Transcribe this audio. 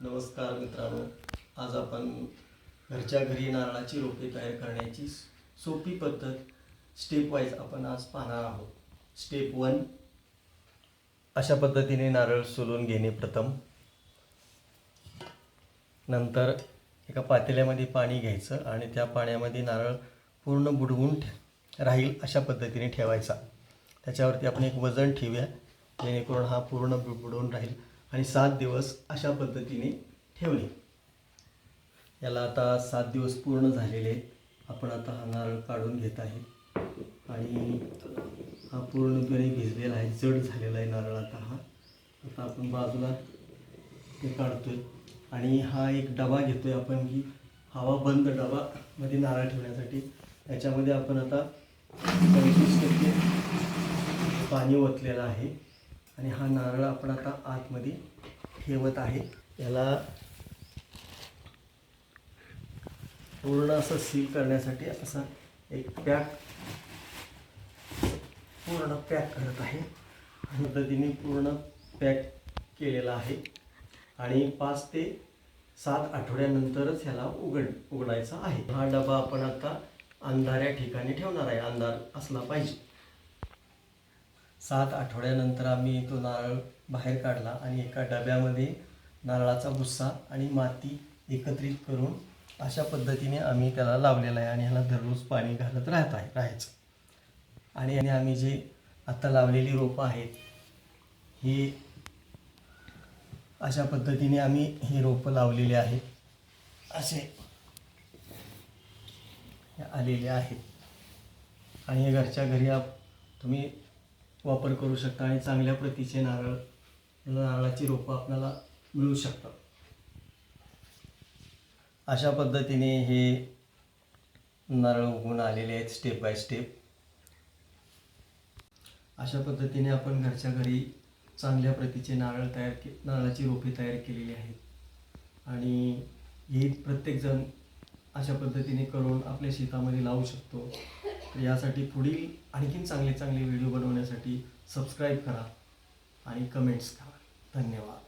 नमस्कार मित्रांनो. आज आपण घरच्या घरी नारळाची रोपे तयार करण्याची सोपी पद्धत स्टेप वाईज आपण आज पाहणार आहोत. स्टेप वन अशा पद्धतीने नारळ सोलून घेणे प्रथम. नंतर एका पातेल्यामध्ये पाणी घ्यायचं आणि त्या पाण्यामध्ये नारळ पूर्ण बुडवून ठे राहील अशा पद्धतीने ठेवायचा. त्याच्यावरती आपण एक वजन ठेवूया जेणेकरून हा पूर्ण बुडवून राहील. आणि सात दिवस अशा पद्धतीने ठेवणे. याला आता सात दिवस पूर्ण झालेले आहेत आपण आता हा नारळ काढून घेत आहे. आणि हा पूर्णपणे भिजलेला आहे जड झालेला आहे नारळ आता हा. आता आपण बाजूला ते काढतोय. आणि हा एक डबा घेतोय आपण की हवा बंद डबा मध्ये नारळ ठेवण्यासाठी. याच्यामध्ये आपण आता पंचवीस टक्के पाणी ओतलेलं आहे. आणि हा नारळ आपण आता आतमध्ये ठेवत आहे. याला पूर्ण असं सील करण्यासाठी असा एक पॅक पूर्ण पॅक करत आहे. अशा पद्धतीने पूर्ण पॅक केलेला आहे. आणि पाच ते सात आठवड्यानंतरच ह्याला उघड उघडायचा आहे. हा डबा आपण आता अंधाऱ्या ठिकाणी ठेवणार आहे. अंधार असला पाहिजे. सात आठवड्यानंतर आम्ही तो नारळ बाहेर काढला आणि एका डब्यामध्ये नारळाचा भुस्सा आणि माती एकत्रित करून अशा पद्धतीने आम्ही त्याला लावलेला आहे आणि ह्याला दररोज पाणी घालत राहत आहे राहायचं. आणि आणि आम्ही जे आता लावलेली रोपं आहेत ही अशा पद्धतीने आम्ही ही रोपं लावलेली आहेत असे हे आलेले आहेत. आणि हे घरच्या घरी आप तुम्ही वापर करू शकता आणि चांगल्या प्रतीचे नारळ नारळाची रोपं आपल्याला मिळू शकतात. अशा पद्धतीने हे नारळ उगवून आलेले आहेत स्टेप बाय स्टेप अशा पद्धतीने आपण घरच्या घरी चांगल्या प्रतीचे नारळ तयार के नारळाची रोपे तयार केलेली आहेत. आणि हे प्रत्येकजण अशा पद्धतीने करून आपल्या शेतामध्ये लावू शकतो. तर यासाठी पुढील आणखीन चांगले चांगले व्हिडिओ बनवण्यासाठी सबस्क्राईब करा आणि कमेंट्स करा. धन्यवाद.